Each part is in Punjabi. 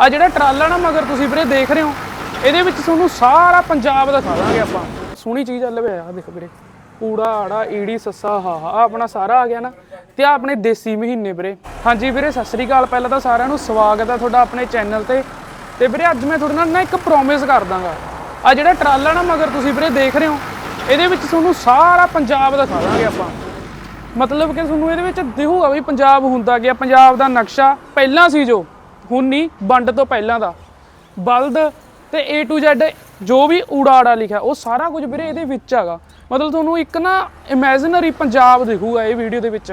ਆ ਜਿਹੜਾ ਟਰਾਲਾ ਨਾ ਮਗਰ ਤੁਸੀਂ ਵੀਰੇ ਦੇਖ ਰਹੇ ਹੋ, ਇਹਦੇ ਵਿੱਚ ਤੁਹਾਨੂੰ ਸਾਰਾ ਪੰਜਾਬ ਦਿਖਾ ਦਾਂਗੇ ਆਪਾਂ। ਸੋਹਣੀ ਚੀਜ਼ ਆ ਲਵੇ ਆ ਦੇਖ ਵੀਰੇ। ਊੜਾ ਆੜਾ, ਈੜੀ, ਸੱਸਾ, ਹਾ ਹਾ ਆਪਣਾ ਸਾਰਾ ਆ ਗਿਆ ਨਾ। ਤੇ ਆ ਆਪਣੇ ਦੇਸੀ ਮਹੀਨੇ ਵੀਰੇ। ਹਾਂਜੀ ਵੀਰੇ, ਸਤਿ ਸ੍ਰੀ ਅਕਾਲ। ਪਹਿਲਾਂ ਤਾਂ ਸਾਰਿਆਂ ਨੂੰ ਸਵਾਗਤ ਹੈ ਤੁਹਾਡਾ ਆਪਣੇ ਚੈਨਲ ਤੇ। ਤੇ ਵੀਰੇ ਅੱਜ ਮੈਂ ਤੁਹਾਡੇ ਨਾਲ ਨਾ ਇੱਕ ਪ੍ਰੋਮਿਸ ਕਰ ਦਾਂਗਾ। ਆ ਜਿਹੜਾ ਟਰਾਲਾ ਨਾ ਮਗਰ ਤੁਸੀਂ ਵੀਰੇ ਦੇਖ ਰਹੇ ਹੋ, ਇਹਦੇ ਵਿੱਚ ਤੁਹਾਨੂੰ ਸਾਰਾ ਪੰਜਾਬ ਦਿਖਾ ਦਾਂਗੇ ਆਪਾਂ। ਮਤਲਬ ਕਿ ਤੁਹਾਨੂੰ ਇਹਦੇ ਵਿੱਚ ਦਿਖੂਗਾ ਵੀ ਪੰਜਾਬ ਹੁੰਦਾ ਗਿਆ ਪੰਜਾਬ ਦਾ ਨਕਸ਼ਾ ਪਹਿਲਾਂ ਸੀ ਜੋ। ਹੁਣ ਨਹੀਂ ਵੰਡ ਤੋਂ ਪਹਿਲਾਂ ਦਾ। ਬਲਦ ਤੇ A to Z ਜੋ ਵੀ ਊੜਾੜਾ ਲਿਖਿਆ ਉਹ ਸਾਰਾ ਕੁਝ ਵੀਰੇ ਇਹਦੇ ਵਿੱਚ ਹੈਗਾ। ਮਤਲਬ ਤੁਹਾਨੂੰ ਇੱਕ ਨਾ ਇਮੇਜਿਨਰੀ ਪੰਜਾਬ ਦਿਖੂਗਾ ਇਹ ਵੀਡੀਓ ਦੇ ਵਿੱਚ।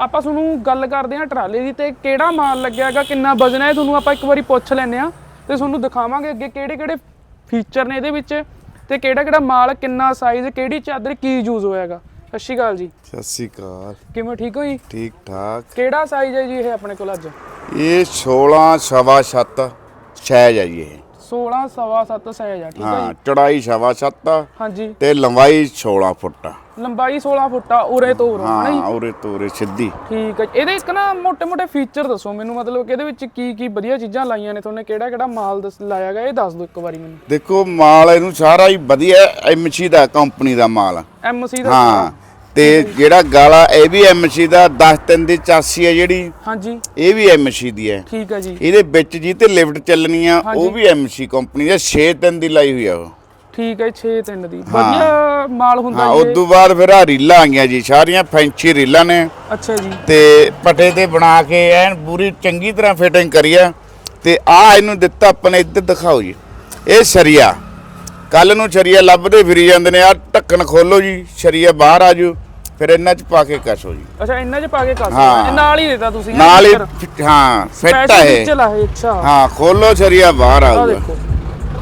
ਆਪਾਂ ਤੁਹਾਨੂੰ ਗੱਲ ਕਰਦੇ ਹਾਂ ਟਰਾਲੇ ਦੀ ਤੇ ਕਿਹੜਾ ਮਾਲ ਲੱਗਿਆ ਹੈਗਾ ਕਿੰਨਾ ਵਜ਼ਨ ਹੈ ਤੁਹਾਨੂੰ ਆਪਾਂ ਇੱਕ ਵਾਰੀ ਪੁੱਛ ਲੈਂਦੇ ਆ ਤੇ ਤੁਹਾਨੂੰ ਦਿਖਾਵਾਂਗੇ ਅੱਗੇ ਕਿਹੜੇ ਕਿਹੜੇ ਫੀਚਰ ਨੇ ਇਹਦੇ ਵਿੱਚ ਤੇ ਕਿਹੜਾ ਕਿਹੜਾ ਮਾਲ ਕਿੰਨਾ ਸਾਈਜ਼ ਕਿਹੜੀ ਚਾਦਰ ਕੀ ਯੂਜ਼ ਹੋਇਆਗਾ ਸਤਿ ਸ਼੍ਰੀ ਅਕਾਲ ਜੀ। ਸਤਿ ਸ਼੍ਰੀ ਅਕਾਲ। ਕਿਵੇਂ ਠੀਕ ਹੋ ਜੀ? ਠੀਕ ਠਾਕ। ਕਿਹੜਾ ਸਾਈਜ਼ ਹੈ ਜੀ ਇਹ ਆਪਣੇ ਕੋਲ ਅੱਜ? ਇਹ 16 ਸਵਾ 7 ਸਹਿਜ ਹੈ ਜੀ ਇਹ। 16 ਸਵਾ 7 ਸਹਿਜ ਆ ਠੀਕ ਹੈ ਹਾਂ ਚੜਾਈ ਸਵਾ 7 ਹਾਂਜੀ। ਤੇ ਲੰਬਾਈ 16 ਫੁੱਟ। ਲੰਬਾਈ 16 ਫੁੱਟ ਉਰੇ ਤੋਂ ਉਰੇ ਹਾਂ ਉਰੇ ਤੋਂ ਉਰੇ ਸਿੱਧੀ। ਠੀਕ ਹੈ ਇਹਦੇ ਇੱਕ ਨਾ ਮੋٹے-ਮੋٹے ਫੀਚਰ ਦੱਸੋ ਮੈਨੂੰ ਮਤਲਬ ਕਿ ਇਹਦੇ ਵਿੱਚ ਕੀ ਕੀ ਵਧੀਆ ਚੀਜ਼ਾਂ ਲਾਈਆਂ ਨੇ ਤੁਹਾਨੂੰ ਕਿਹੜਾ-ਕਿਹੜਾ ਮਾਲ ਲਾਇਆ ਗਿਆ ਇਹ ਦੱਸ ਦਿਓ ਇੱਕ ਵਾਰੀ ਮੈਨੂੰ। ਦੇਖੋ ਮਾਲ ਇਹਨੂੰ ਸਾਰਾ ਹੀ ਵਧੀਆ ਐਮਸੀ ਦਾ ਕੰਪਨੀ ਦਾ ਮਾਲ ਐਮਸੀ ਦਾ ਹਾਂ ਤੇ ਜਿਹੜਾ ਗਾਲਾ ਇਹ ਵੀ ਐਮਸੀ ਦਾ 10 ਤਿੰਨ ਦੀ ਚਾਸੀ ਹੈ ਜਿਹੜੀ ਹਾਂਜੀ। ਇਹ ਵੀ ਐਮਸੀ ਦੀ ਹੈ। ਠੀਕ ਹੈ ਜੀ। ਇਹਦੇ ਵਿੱਚ ਜੀ ਤੇ ਲਿਫਟ ਚੱਲਣੀ ਆ ਉਹ ਵੀ ਐਮਸੀ ਕੰਪਨੀ ਦਾ 6 ਤਿੰਨ ਦੀ ਲਾਈ ਹੋਈ ਆ ਉਹ। ਠੀਕ ਹੈ 6 3 ਦੀ। ਵਧੀਆ ਮਾਲ ਹੁੰਦਾ ਹਾਂ ਜੀ ਉਸ ਤੋਂ ਬਾਅਦ ਫਿਰ ਆ ਰੀਲਾਂ ਆ ਗਈਆਂ ਜੀ ਸਾਰੀਆਂ ਫੈਂਚੀ ਰੀਲਾਂ ਨੇ। ਅੱਛਾ ਜੀ। ਤੇ ਪਟੇ ਤੇ ਬਣਾ ਕੇ ਐਨ ਪੂਰੀ ਚੰਗੀ ਤਰ੍ਹਾਂ ਫਿਟਿੰਗ ਕਰੀ ਆ। ਤੇ ਆ ਇਹਨੂੰ ਦਿੱਤਾ ਆਪਾਂ ਨੇ ਇੱਧਰ ਦਿਖਾਓ ਜੀ। ਇਹ ਸ਼ਰੀਆ। ਕੱਲ ਨੂੰ ਸ਼ਰੀਆ ਲੱਭਦੇ ਫਿਰੀ ਜਾਂਦੇ ਨੇ ਆ ਢੱਕਣ ਖੋਲੋ ਜੀ ਸ਼ਰੀਆ ਬਾਹਰ ਆ ਜੂ ਫਿਰ ਇਹਨਾਂ ਚ ਪਾ ਕੇ ਕਸੋ ਜੀ ਅੱਛਾ ਇਹਨਾਂ 'ਚ ਪਾ ਕੇ ਹਾਂ। ਇਹ ਨਾਲ ਹੀ ਦੇਤਾ ਤੁਸੀਂ ਹੈਂ ਨਾਲ ਹੀ? ਫਿੱਟ- ਹਾਂ ਫਿੱਟ ਆ Special ਇਹ ਅੱਛਾ ਹਾਂ ਖੋਲੋ ਸ਼ਰੀਆ ਬਾਹਰ ਆ ਆਊਗਾ ਦੇਖੋ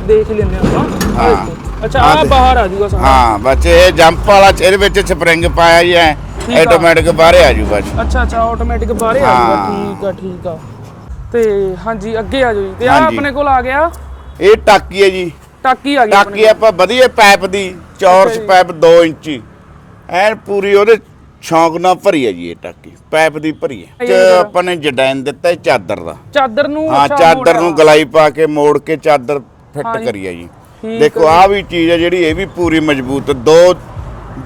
ਦੇਖ ਹੀ ਲੈਂਦੇ ਆਪਾਂ ਆਹ ਹਾਂ। ਦੇਖੋ ਅੱਛਾ ਆਹ ਆ ਦੇਖ। ਬਾਹਰ ਆ ਜਾਊਗਾ ਸਾਰਾ ਹਾਂ ਬੱਚੇ ਇਹ ਜੰਪ ਵਾਲਾ ਚ- ਇਹਦੇ ਵਿੱਚ ਸਪਰਿੰਗ ਪਾਇਆ ਜੀ ਐ ਠੀਕ ਆ। ਆਟੋਮੈਟਿਕ ਬਾਹਰ ਆ ਜੂ ਬਸ ਅੱਛਾ ਅੱਛਾ ਆਟੋਮੈਟਿਕ ਬਾਹਰੇ ਆ ਜਾਊਗਾ ਹਾਂ। ਠੀਕ ਆ ਠੀਕ ਆ ਤੇ ਹਾਂਜੀ ਅੱਗੇ ਆ ਜਾਓ ਜੀ ਤੇ ਆ ਹਾਂਜੀ। ਆਪਣੇ ਕੋਲ ਆ ਗਿਆ ਇਹ ਟਾਕੀ ਹੈ ਜੀ ਟਾਕੀ ਆ ਗਈ ਟਾਕੀ ਆਪਾਂ ਵਧੀਆ ਪਾਈਪ ਦੀ ਚੌਰਸ। ਪਾਈਪ 2 ਇੰਚੀ। ਐਨ ਪੂਰੀ ਉਹਦੇ ਸ਼ੌਂਕ ਨਾਲ ਭਰੀ ਹੈ ਜੀ ਇਹ ਟਾਕੀ ਪਾਈਪ ਦੀ ਭਰੀ ਹੈ ਜਿਹੜਾ- ਆਪਾਂ ਨੇ ਜਡੈਨ ਦਿੱਤਾ ਇਹ ਚਾਦਰ ਦਾ। ਚਾਦਰ ਨੂੰ ਹਾਂ ਚਾਦਰ। ਨੂੰ ਗਲਾਈ ਪਾ ਕੇ ਮੋੜ ਕੇ ਚਾਦਰ ਫਿੱਟ ਹਾਂ ਜੀ। ਕਰੀ ਹੈ ਜੀ। ਦੇਖੋ ਹੈ ਆ ਵੀ ਚੀਜ਼ ਹੈ ਜਿਹੜੀ ਇਹ ਵੀ ਪੂਰੀ ਮਜ਼ਬੂਤ ਦੋ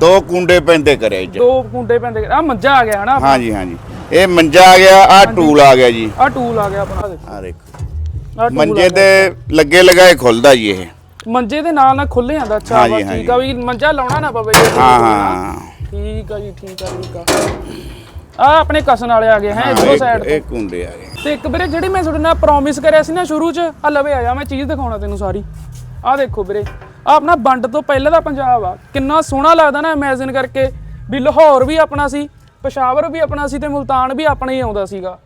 ਦੋ ਕੁੰਡੇ ਪੈਂਦੇ ਕਰਿਆ ਜੀ। ਦੋ ਕੁੰਡੇ ਪੈਂਦੇ ਆ ਮੰਜਾ ਆ ਗਿਆ ਹਨਾ ਹਾਂ ਜੀ ਹਾਂ ਜੀ। ਇਹ ਮੰਜਾ ਆ ਗਿਆ ਆ ਟੂਲ ਆ ਗਿਆ ਜੀ। ਆ ਟੂਲ ਆ ਗਿਆ ਆਪਣਾ ਆ ਦੇਖੋ। ਮੰਜੇ ਤੇ ਲੱਗੇ ਲਗਾਏ ਖੁੱਲਦਾ ਜੀ ਇਹ। ਮੰਜੇ ਦੇ ਨਾਲ ਨਾਲ ਖੁੱਲੇ ਜਾਂਦਾ ਅੱਛਾ ਹਾਂ ਠੀਕ ਆ ਵੀ ਮੰਜਾ ਲਾਉਣਾ ਨਾ ਪਵੇ ਜੇ ਹਾਂ ਹਾਂ ਠੀਕ ਆ ਜੀ ਠੀਕ ਆ ਠੀਕ ਆ। ਆ ਆਪਣੇ ਕਸਨ ਵਾਲੇ ਆ ਗਏ ਹੈ ਇਧਰੋਂ ਸਾਈਡ ਇਹ ਕੁੰਡੇ ਆ ਗਏ। ਤੇ ਇੱਕ ਵੀਰੇ ਜਿਹੜੀ ਮੈਂ ਤੁਹਾਡੇ ਨਾਲ ਪ੍ਰੋਮਿਸ ਕਰਿਆ ਸੀ ਨਾ ਸ਼ੁਰੂ 'ਚ ਆ ਲਵੇ ਆ ਜਾ ਮੈਂ ਚੀਜ਼ ਦਿਖਾਉਣਾ ਤੈਨੂੰ ਸਾਰੀ। ਆ ਦੇਖੋ ਵੀਰੇ ਆ ਆਪਣਾ ਵੰਡ ਤੋਂ ਪਹਿਲਾਂ ਦਾ ਪੰਜਾਬ ਆ। ਕਿੰਨਾ ਸੋਹਣਾ ਲੱਗਦਾ ਨਾ ਇਮੇਜਿਨ ਕਰਕੇ ਵੀ ਲਾਹੌਰ ਵੀ ਆਪਣਾ ਸੀ ਪਸ਼ਾਵਰ ਵੀ ਆਪਣਾ ਸੀ ਤੇ ਮੁਲਤਾਨ ਵੀ ਆਪਣਾ ਹੀ ਆਉਂਦਾ ਸੀਗਾ।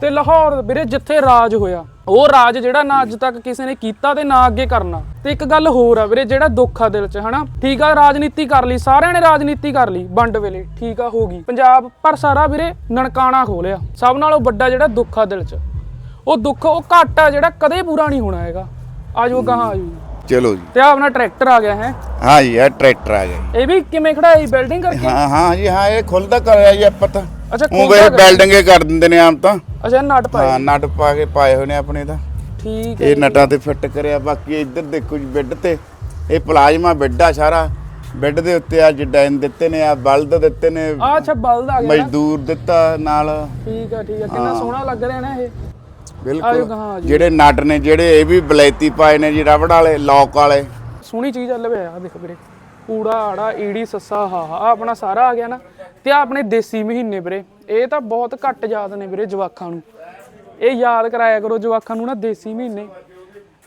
ਤੇ ਲਾਹੌਰ ਵੀਰੇ ਜਿੱਥੇ ਰਾਜ ਹੋਇਆ ਉਹ ਰਾਜ ਜਿਹੜਾ ਨਾ ਅੱਜ ਤੱਕ ਕਿਸੇ ਨੇ ਕੀਤਾ ਤੇ ਨਾ ਅੱਗੇ ਕਰਨਾ। ਤੇ ਇੱਕ ਗੱਲ ਹੋਰ ਆ ਵੀਰੇ ਜਿਹੜਾ ਦੁੱਖ ਆ ਦਿਲ 'ਚ ਹਨਾ? ਠੀਕ ਆ ਰਾਜਨੀਤੀ ਕਰ ਲਈ ਸਾਰਿਆਂ ਨੇ ਰਾਜਨੀਤੀ ਕਰ ਲਈ ਵੰਡ ਵੇਲੇ ਠੀਕ ਆ ਹੋ ਗਈ। ਪੰਜਾਬ ਪਰ ਸਾਰਾ ਵੀਰੇ ਨਨਕਾਣਾ ਖੋਲਿਆ। ਸਭ ਨਾਲੋਂ ਵੱਡਾ ਜਿਹੜਾ ਦੁੱਖ ਆ ਦਿਲ 'ਚ ਉਹ ਦੁੱਖ ਉਹ ਘੱਟ ਆ ਜਿਹੜਾ ਕਦੇ ਪੂਰਾ ਨਹੀਂ ਹੋਣਾ ਹੈਗਾ। ਆਜੋ ਕਹਾਂ ਆਜੋ। ਚਲੋ ਜੀ। ਤੇ ਆ ਆਪਣਾ ਟਰੈਕਟਰ ਆ ਗਿਆ ਹੈ? ਹਾਂ ਜੀ ਇਹ ਟਰੈਕਟਰ ਆ ਗਿਆ ਇਹ ਵੀ ਕਿਵੇਂ ਖੜਾ ਹੈ ਬਿਲਡਿੰਗ ਕਰਕੇ? ਹਾਂ ਹਾਂ ਜੀ ਹਾਂ ਇਹ ਖੁੱਲਦਾ ਕਰਿਆ ਜੀ ਆਪਾਂ ਤਾਂ। ਅੱਛਾ ਉਹ ਵੇ ਬਿਲਡਿੰਗੇ ਕਰ ਦਿੰਦੇ ਨੇ ਆਮ ਤਾਂ। ਅੱਛਾ ਨਟ ਪਾਏ। ਹਾਂ ਨਟ ਪਾ ਕੇ ਪਾਏ ਹੋਏ ਨੇ ਆਪਣੇ ਤਾਂ। ਠੀਕ ਹੈ ਇਹ ਨਟਾਂ ਤੇ ਫਿੱਟ ਕਰਿਆ ਬਾਕੀ ਇੱਧਰ ਦੇਖੋ ਜੀ ਬੈੱਡ ਤੇ। ਇਹ ਪਲਾਜ਼ਮਾ ਬੈੱਡ ਆ ਸਾਰਾ। ਬੈੱਡ ਦੇ ਉੱਤੇ ਆ ਡਿਜ਼ਾਈਨ ਦਿੱਤੇ ਨੇ ਆ ਬਲਦ ਦਿੱਤੇ ਨੇ। ਆ ਅੱਛਾ ਬਲਦ ਆ ਗਿਆ। ਮਜ਼ਦੂਰ ਦਿੱਤਾ ਨਾਲ। ਠੀਕ ਆ ਠੀਕ ਆ। ਕਿੰਨਾ ਸੋਹਣਾ ਲੱਗ ਰਿਹਾ ਨਾ ਇਹ। ਬਿਲਕੁਲ। ਜਿਹੜੇ ਨਟ ਨੇ ਜਿਹੜੇ ਇਹ ਵੀ ਬਲੈਤੀ ਪਾਏ ਨੇ ਜੀ ਰਬੜ ਵਾਲੇ ਲੌਕ ਵਾਲੇ। ਸੋਹਣੀ ਚੀਜ਼ ਆ ਲਵੇ ਆ ਦੇਖ ਵੀਰੇ। ਊੜਾ ਆੜਾ ਈੜੀ ਸੱਸਾ ਹਾ ਹਾ। ਆਪਣਾ ਸਾਰਾ ਆ ਗਿਆ ਨਾ। ਤੇ ਆ ਆਪਣੇ ਦੇਸੀ ਮਹੀਨੇ ਵੀਰੇ। ਇਹ ਤਾਂ ਬਹੁਤ ਘੱਟ ਯਾਦ ਨੇ ਵੀਰੇ ਜਵਾਕਾਂ ਨੂੰ। ਇਹ ਯਾਦ ਕਰਾਇਆ ਕਰੋ ਜਵਾਕਾਂ ਨੂੰ ਨਾ ਦੇਸੀ ਮਹੀਨੇ।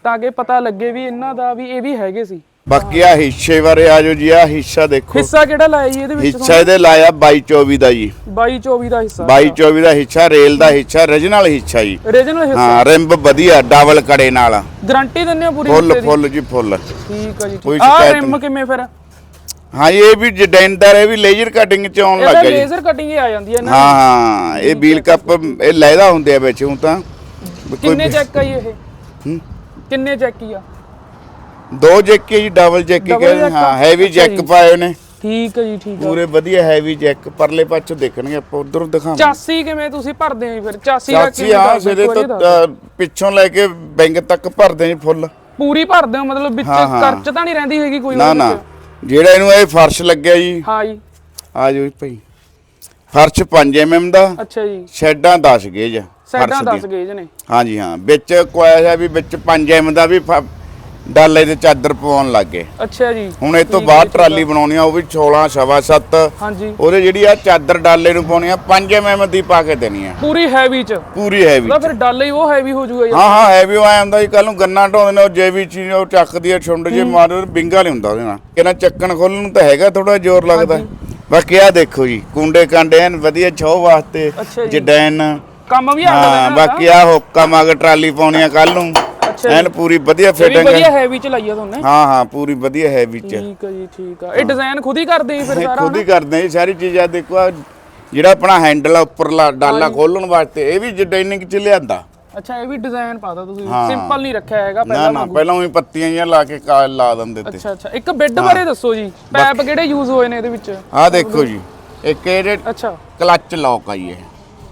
ਤਾਂ ਕਿ ਪਤਾ ਲੱਗੇ ਵੀ ਇਹਨਾਂ ਦਾ ਵੀ ਇਹ ਵੀ ਹੈਗੇ ਸੀ। ਬਾਕੀ ਆ ਹਿੱਸੇ ਬਾਰੇ ਆ ਜਾਓ ਜੀ ਆ ਹਿੱਸਾ ਦੇਖੋ। ਹਿੱਸਾ ਕਿਹੜਾ ਲਾਇਆ ਜੀ ਇਹਦੇ ਵਿੱਚ ਹਿੱਸਾ ਇਹਦੇ ਲਾਇਆ 22 24 ਦਾ ਜੀ। 22 24 ਦਾ ਹਿੱਸਾ। 22 24 ਦਾ ਹਿੱਸਾ ਰੇਲ ਦਾ ਹਿੱਸਾ origignal ਹਿੱਸਾ ਜੀ। ਓਰੀਜਨਲ ਹਿੱਸਾ। ਹਾਂ ਰਿੰਬ ਵਧੀਆ ਡਬਲ ਕੜੇ ਨਾਲ। ਗਾਰੰਟੀ ਦਿੰਦੇ ਹੋ ਪੂਰੀ ਫੁੱਲ? ਫੁੱਲ ਜੀ ਫੁੱਲ। ਠੀਕ ਆ ਜੀ ਆ ਨਹੀਂ। ਕਿਵੇਂ ਫਿਰ? ਹਾਂ ਇਹ ਵੀ ਡਿਜ਼ਾਈਨਦਾਰ ਇਹ ਵੀ ਲੇਜ਼ਰ ਕਟਿੰਗ ਚ ਆਉਣ ਇਹਦਾ ਲੱਗਾ ਜੀ ਲੇਜ਼ਰ ਕਟਿੰਗ ਹੀ ਆ ਜਾਂਦੀ ਹੈ ਨਾ ਹਾਂ ਹਾਂ ਇਹ ਵੀਲ ਕੱਪ ਇਹ ਲੈਦਾ ਹੁੰਦੇ ਆ ਵਿੱਚ ਹੁਣ ਤਾਂ ਵੀ ਕੋਈ ਕਿੰਨੇ ਚੈੱਕ ਆ ਜੀ ਇਹ ਹੂੰ। ਕਿੰਨੇ ਚੈੱਕ ਆ ਦੋ ਜੈਕ ਜੀ ਡਬਲ ਜੈਕ Double ਕਹਿੰਦੇ jack ਹਾਂ ਆ? ਹੈਵੀ ਅੱਛਾ ਜੈਕ ਜੀ। ਪਾਏ ਨੇ ਠੀਕ ਹੈ ਜੀ ਠੀਕ ਹੈ ਪੂਰੇ ਵਧੀਆ ਹੈਵੀ ਜੈਕ ਪਰਲੇ ਪਾਸੋਂ ਦੇਖਣਗੇ ਆਪਾਂ ਉਧਰੋਂ ਦਿਖਾਵਾਂਗੇ ਚਾਸੀ ਕਿਵੇਂ ਤੁਸੀਂ ਭਰਦੇ ਹੋ ਜੀ ਫਿਰ ਚਾਸੀ ਦਾ ਚਾਚੀ ਕਿਵੇਂ ਆ ਕਰਦੇ ਸਿਰੇ ਇੱਕ ਵਾਰੀ ਤੋਂ ਦੱਸ ਦਿਓ। ਅ, ਪਿੱਛੋਂ ਲੈ ਕੇ ਬੈਂਗ ਤੱਕ ਭਰਦੇ ਜੀ ਫੁੱਲ ਪੂਰੀ ਭਰਦੇ ਹੋ ਮਤਲਬ ਵਿੱਚ ਹਾਂ, ਹਾਂ। ਖਰਚ ਤਾਂ ਨਹੀਂ ਰਹਿੰਦੀ ਹੈਗੀ ਕੋਈ ਨਾ ਉਹਦੇ ਨਾ ਵਿੱਚ? ਜਿਹੜਾ ਇਹਨੂੰ ਇਹ ਫਰਸ਼ ਲੱਗਿਆ ਜੀ। ਹਾਂ ਜੀ। ਆ ਜਾਓ ਜੀ ਭਾਈ। ਫਰਸ਼ 5 ਐਮਐਮ ਦਾ। ਅੱਛਾ ਜੀ। ਸ਼ੈਡਾਂ 10 ਗੇਜ ਫਰਸ਼ 10 ਗੇਜ ਨੇ। ਹਾਂਜੀ ਹਾਂ। ਵਿੱਚ ਕੋਇਆ ਹੈ ਵੀ ਵਿੱਚ 5 ਐਮ ਦਾ ਵੀ ਡਾਲੇ ਤੇ ਚਾਦਰ ਪਵਾਉਣ ਲੱਗੇ ਅੱਛਾ ਜੀ। ਹੁਣ ਇਹ ਤੋਂ ਬਾਅਦ ਟਰਾਲੀ ਬਣਾਉਣੀ ਆ ਉਹ ਵੀ 16 ਸਵਾ 7 ਹਾਂਜੀ। ਉਹਦੇ ਜਿਹੜੀ ਆ ਚਾਦਰ ਡਾਲੇ ਨੂੰ ਪਾਉਣੀ ਆ 5 ਐਮ ਦੀ ਪਾ ਕੇ ਦੇਣੀ ਆ। ਪੂਰੀ ਹੈਵੀ ਚ? ਪੂਰੀ ਹੈਵੀ ਫਿਰ ਡੱਲ ਹੀ ਉਹ ਹੈਵੀ ਹੋ ਜਾਊਗਾ ਜੀ। ਹਾਂ ਹਾਂ ਹੈਵੀ ਆਇਆ ਹੁੰਦਾ ਜੀ ਕੱਲ ਨੂੰ ਗੰਨਾ ਢੋਂਦੇ ਨੇ ਉਹ ਜੇਵੀ ਚੀਜ਼ ਉਹ ਚੱਕਦੀ ਆ ਛੁੰਡ ਜੇ ਮਾਰੇ ਬਿੰਗਾ ਨਹੀਂ ਹੁੰਦਾ ਉਹਦੇ ਨਾਲ। ਕਿਹਨਾਂ ਚੱਕਣ ਖੋਲਣ ਨੂੰ ਤਾਂ ਹੈਗਾ ਥੋੜਾ ਜ਼ੋਰ ਲੱਗਦਾ। ਬਾਕੀ ਆ ਦੇਖੋ ਜੀ ਕੁੰਡੇ ਕਾਂਡੇ ਐਨ ਵਧੀਆ ਛੋ ਵਾਸਤੇ। ਜਡੈਨ ਕੰਮ ਵੀ ਆ ਹਾਂ ਬਾਕੀ ਆ ਹੁੱਕਾ ਮਗ ਟਰਾਲੀ ਪਾਉਣੀ ਆ ਕੱਲ ਨੂੰ। ਅੱਛਾ ਐਨ ਪੂਰੀ ਵਧੀਆ ਇਹ ਵੀ ਫਿਟਿੰਗ ਵਧੀਆ ਹੈਵੀ ਚ ਲਾਈ ਆ ਤੁਹਾਨੂੰ ਹਾਂ ਹਾਂ ਪੂਰੀ ਵਧੀਆ ਹੈਵੀ ਚ। ਠੀਕ ਹੈ ਜੀ ਠੀਕ ਆ। ਇਹ ਡਿਜ਼ਾਈਨ ਖੁਦ ਹੀ ਕਰਦੇ ਜੀ ਫਿਰ ਇਹ ਸਾਰਾ ਖੁਦ ਹੀ ਕਰਦੇ ਆ ਸਾਰੀ ਚੀਜ਼ਾਂ ਦੇਖੋ ਆਹ ਜਿਹੜਾ ਆਪਣਾ ਹੈਂਡਲ ਆ ਉੱਪਰਲਾ ਡਾਲਾ ਖੋਲਣ ਵਾਸਤੇ ਇਹ ਵੀ ਜਡੈਨਿੰਗ ਚ ਲਿਆਂਦਾ। ਅੱਛਾ ਇਹ ਵੀ ਡਿਜ਼ਾਈਨ ਪਾਤਾ ਤੁਸੀਂ। ਹਾਂ। ਸਿੰਪਲ ਨਹੀਂ ਰੱਖਿਆ ਹੈਗਾ ਨਾ ਪਹਿਲਾਂ ਨਾ ਪਹਿਲਾਂ ਵੀ ਪੱਤੀਆਂ ਜਿਹੀਆਂ ਲਾ ਕੇ ਕਾ ਲਾ ਦਿੰਦੇ ਤੇ। ਅੱਛਾ ਅੱਛਾ। ਇੱਕ ਬੈੱਡ ਬਾਰੇ ਦੱਸੋ ਜੀ। ਪੈਪ ਕਿਹੜੇ ਯੂਜ਼ ਹੋਏ ਨੇ ਇਹਦੇ ਵਿੱਚ? ਆਹ ਦੇਖੋ ਜੀ। ਇੱਕ ਇਹਦੇ ਅੱਛਾ। ਕਲੱਚ ਲੌਕ ਆ ਜੀ ਇਹ।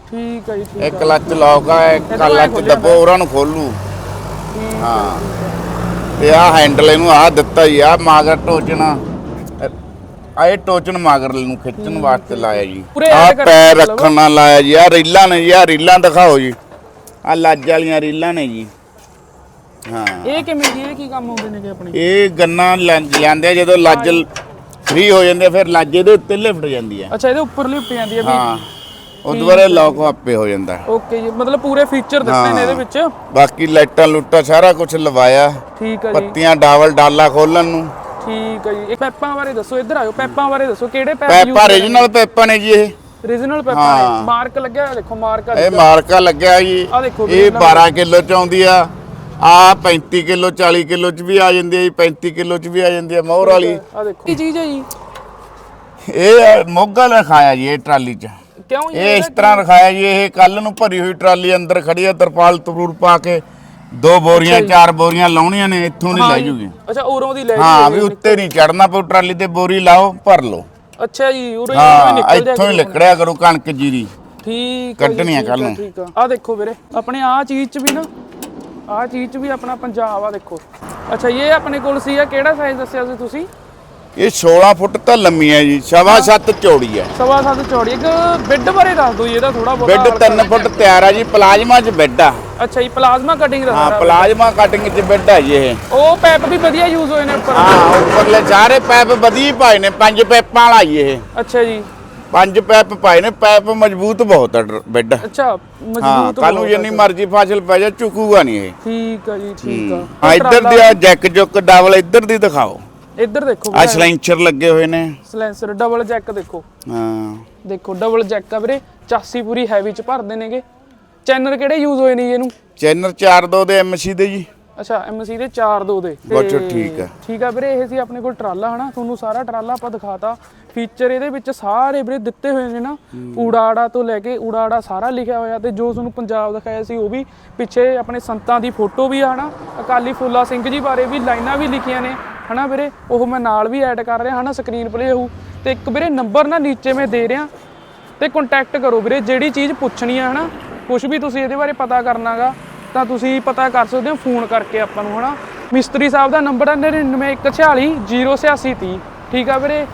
ਠੀਕ ਹੈ ਜੀ ਠੀਕ ਇਹ ਕਲੱਚ ਲੌਕ ਆ ਇਹ ਕਲੱਚ ਦੱਬੋ ਉਹਨਾਂ ਨੂੰ ਖੋਲੂ। ਹਾਂ। ਤੇ ਆਹ ਹੈਂਡਲ ਇਹਨੂੰ ਆਹ ਦਿੱਤਾ ਜੀ ਆਹ ਮਾਗਰ ਟੋਚਣਾ। ਆ ਇਹ ਟੋਚਨ ਮਾਗਰ ਨੂੰ ਖਿੱਚਣ ਵਾਸਤੇ ਲਾਇਆ ਜੀ। ਕਰਕੇ ਪੈਰ? ਰੱਖਣ ਨਾਲ ਲਾਇਆ ਜੀ ਆਹ ਰੀਲਾਂ ਨੇ ਜੀ ਆਹ ਰੀਲਾਂ ਦਿਖਾਓ ਜੀ। ਆਹ ਲੱਜ ਵਾਲੀਆਂ ਰੀਲਾਂ ਨੇ ਜੀ। ਹਾਂ। ਇਹ ਕਿਵੇਂ ਜੀ ਇਹ ਕੀ ਕੰਮ ਹੁੰਦੇ ਨੇ ਜੀ ਆਪਣੇ? ਇਹ ਗੰਨਾ ਲਿਆਂਦੇ ਆ ਜਦੋਂ ਲੱਜ ਫ੍ਰੀ ਹੋ ਜਾਂਦੇ ਆ, ਫਿਰ ਲੱਜ ਇਹਦੇ ਉੱਤੇ ਲਿਫਟ ਜਾਂਦੀ ਆ। ਅੱਛਾ ਇਹਦੇ ਉੱਪਰ ਲਿਪ ਜਾਂਦੀ ਹੈ ਵੀ ਹਾਂ। ਉਹ ਦੁਬਾਰਾ ਲੌਕ ਆਪੇ ਹੋ ਜਾਂਦਾ। ਓਕੇ ਜੀ ਮਤਲਬ ਪੂਰੇ ਫੀਚਰ ਦਿੱਤੇ ਨੇ ਇਹਦੇ ਵਿੱਚ? ਬਾਕੀ ਲਾਈਟਾਂ ਲੁੱਟਾਂ ਸਾਰਾ ਕੁਝ ਲਵਾਇਆ। ਠੀਕ ਹੈ ਜੀ। ਪੱਤੀਆਂ ਡਾਵਲ ਡਾਲਾ ਖੋਲਣ ਨੂੰ। ਠੀਕ ਹੈ ਜੀ। ਇਹ ਪੈਪਾਂ ਬਾਰੇ ਦੱਸੋ ਇੱਧਰ ਆਇਓ ਪੈਪਾਂ ਬਾਰੇ ਦੱਸੋ ਕਿਹੜੇ ਪੈਪ ਪੈਪਾ ਰੀਜਨਲ ਪੈਪਾਂ ਨੇ ਜੀ ਇਹ। ਰੀਜਨਲ ਪੈਪਾਂ ਨੇ। ਮਾਰਕ ਲੱਗਿਆ ਹੋਇਆ ਦੇਖੋ ਮਾਰਕ ਆ ਇਹ ਮਾਰਕਾ ਲੱਗਿਆ ਜੀ। ਦੇਖੋ ਇਹ original 12 ਕਿਲੋ ਚ ਆਉਂਦੀ ਆ। ਆ 35 ਕਿਲੋ 40 ਕਿਲੋ ਚ ਵੀ ਆ ਜਾਂਦੀ ਹੈ ਜੀ। 35 ਕਿਲੋ ਚ ਵੀ ਆ ਜਾਂਦੀ ਹੈ ਮੋਹਰ ਵਾਲੀ। ਆ ਦੇਖੋ। ਕੀ ਚੀਜ਼ ਹੈ ਜੀ? ਇਹ ਮੋਗਾ ਰਖਾਇਆ ਜੀ ਇਹ ਟਰਾਲੀ ਚ। ਕਿਉਂ ਜੀ? ਇਹ ਇਸ ਤਰ੍ਹਾਂ ਰਖਾਇਆ ਜੀ ਇਹ ਕੱਲ ਨੂੰ ਭਰੀ ਹੋਈ ਟਰਾਲੀ ਅੰਦਰ ਖੜੀ ਆ ਤਰਪਾਲ ਤਰੂਰ ਪਾ ਕੇ ਦੋ ਬੋਰੀਆਂ ਚਾਰ ਬੋਰੀਆਂ ਲਾਉਣੀਆਂ ਨੇ ਇੱਥੋਂ ਨਹੀਂ ਲੈ ਜੂਗੀ। ਅੱਛਾ ਉਰੋਂ ਦੀ ਲੈ ਹਾਂ ਵੀ ਉੱਤੇ ਨਹੀਂ ਚੜਨਾ ਪਊ ਟਰਾਲੀ ਤੇ ਬੋਰੀ ਲਾਓ ਭਰ ਲਓ। ਅੱਛਾ ਜੀ ਉਰੋਂ ਹੀ ਨਿਕਲ ਜਾ ਇੱਥੋਂ ਹੀ ਲਿਕੜਿਆ ਕਰੋ ਕਣਕ ਜੀਰੀ। ਠੀਕ ਕੱਢਣੀ ਆ ਹੈ, ਨੂੰ। ਆ। ਦੇਖੋ ਵੀਰੇ ਆਪਣੇ ਆ ਚੀਜ਼ ਚ ਵੀ ਨਾ ਆ ਚੀਜ਼ ਚ ਵੀ ਆਪਣਾ ਪੰਜਾਬ ਆ ਦੇਖੋ। ਅੱਛਾ ਇਹ ਆਪਣੇ ਕੋਲ ਸੀ ਆ ਕਿਹੜਾ ਸਾਈਜ਼ ਦੱਸਿਆ ਸੀ ਤੁਸੀਂ? ਇਹ 16 ਫੁੱਟ ਤਾਂ ਲੰਮੀ ਹੈ ਜੀ ਸਵਾ ਸੱਤ ਚੌੜੀ ਹੈ। ਸਵਾ ਸੱਤ ਚੌੜੀ ਇੱਕ ਬੈੱਡ ਬਾਰੇ ਦੱਸ ਦਿਓ ਜੀ ਇਹਦਾ ਥੋੜਾ ਬਹੁਤ ਬੈੱਡ 3 ਫੁੱਟ ਤਿਆਰ ਆ ਜੀ ਪਲਾਜ਼ਮਾ 'ਚ ਬੈੱਡ ਆ। ਅੱਛਾ ਜੀ ਪਲਾਜ਼ਮਾ ਕਟਿੰਗ ਦਾ ਹਾਂ। ਪਲਾਜ਼ਮਾ ਕਟਿੰਗ 'ਚ ਬੈੱਡ ਆ ਜੀ ਇਹ। ਉਹ ਪੈਪ ਵੀ ਵਧੀਆ ਯੂਜ਼ ਹੋਏ ਨੇ ਉੱਪਰ। ਹਾਂ ਉੱਪਰਲੇ ਸਾਰੇ ਪੈਪ ਵਧੀਆ ਹੀ ਪਾਏ ਨੇ ਪੰਜ ਪੈਪਾਂ ਵਾਲਾ ਜੀ ਇਹ। ਅੱਛਾ ਜੀ। ਪੰਜ ਪੈਪ ਪਾਏ ਨੇ ਪੈਪ ਮਜ਼ਬੂਤ ਬਹੁਤ ਆ ਬੈੱਡ ਅੱਛਾ ਹਾਂ ਮਜ਼ਬੂਤ ਕੱਲ ਨੂੰ ਜਿੰਨੀ। ਮਰਜ਼ੀ ਫਸਲ ਪੈ ਜਾ ਚੁੱਕੂਗਾ ਨਹੀਂ ਇਹ। ਠੀਕ ਆ ਜੀ ਠੀਕ ਆ। ਹਾਂ। ਇੱਧਰ ਦੀ ਆ ਜੈਕ ਜੁੱਕ ਡਬਲ ਇੱਧਰ ਦੀ ਦਿਖਾਓ। ਇੱਧਰ ਦੇਖੋ ਆ ਸਲੈਂਚਰ ਲੱਗੇ ਹੋਏ ਨੇ। ਸਲੈਂਸਰ ਡਬਲ ਜੈਕ ਦੇਖੋ। ਹਾਂ। ਦੇਖੋ ਡਬਲ ਜੈਕ ਆ ਵੀਰੇ। ਚਾਸੀ ਪੂਰੀ ਹੈਵੀ ਚ ਭਰਦੇ ਨੇਗੇ। ਚੈਨਲ ਕਿਹੜੇ ਯੂਜ਼ ਹੋਏ ਨੇ ਜੀ ਇਹਨੂੰ? ਚੈਨਰ 4-2 ਦੇ ਐਮਸੀ ਦੇ ਜੀ। ਅੱਛਾ ਐਮਸੀ ਦੇ 4 2 ਦੇ। ਤੇ ਠੀਕ ਆ। ਠੀਕ ਆ ਵੀਰੇ ਇਹ ਸੀ ਆਪਣੇ ਕੋਲ ਟਰਾਲਾ ਹਨਾ? ਤੁਹਾਨੂੰ ਸਾਰਾ ਟਰਾਲਾ ਆਪਾਂ ਦਿਖਾਤਾ। ਫੀਚਰ ਇਹਦੇ ਵਿੱਚ ਸਾਰੇ ਵੀਰੇ ਦਿੱਤੇ ਹੋਏ ਨੇ ਨਾ। ਊੜਾੜਾ ਤੋਂ ਲੈ ਕੇ ਊੜਾੜਾ ਸਾਰਾ ਲਿਖਿਆ ਹੋਇਆ ਤੇ ਜੋ ਤੁਹਾਨੂੰ ਪੰਜਾਬ ਦਿਖਾਇਆ ਸੀ ਉਹ ਵੀ ਪਿੱਛੇ ਆਪਣੇ ਸੰਤਾਂ ਦੀ ਫੋਟੋ ਵੀ ਆ ਹਨਾ? ਅਕਾਲੀ ਫੂਲਾ ਸਿੰਘ ਜੀ ਬਾਰੇ ਵੀ ਲਾਈਨਾਂ ਵੀ ਲਿਖੀਆਂ ਨੇ। ਹਨਾ ਵੀਰੇ? ਉਹ ਮੈਂ ਨਾਲ ਵੀ ਐਡ ਕਰ ਰਿਹਾ ਹਨਾ? ਸਕਰੀਨ ਪਲੇ ਹੋਊ। ਤੇ ਇੱਕ ਵੀਰੇ ਨੰਬਰ ਨਾ ਨੀਚੇ ਮੈਂ ਦੇ ਰਿਹਾ। ਤੇ ਕੰਟੈਕਟ ਕਰੋ ਵੀਰੇ ਜਿਹੜੀ ਚੀਜ਼ ਪੁੱਛਣੀ ਆ ਹਨਾ? ਕੁਝ ਵੀ ਤੁਸੀਂ ਇਹਦੇ ਬਾਰੇ ਪਤਾ ਕਰਨਾਗਾ। ਤਾਂ ਤੁਸੀਂ ਪਤਾ ਕਰ ਸਕਦੇ ਹੋ, ਫੋਨ ਕਰਕੇ ਆਪਾਂ ਨੂੰ ਹਨਾ। ਮਿਸਤਰੀ ਸਾਹਿਬ ਦਾ ਨੰਬਰ ਹੈ 99146 08630 ਠੀਕ ਆ ਵੀਰੇ?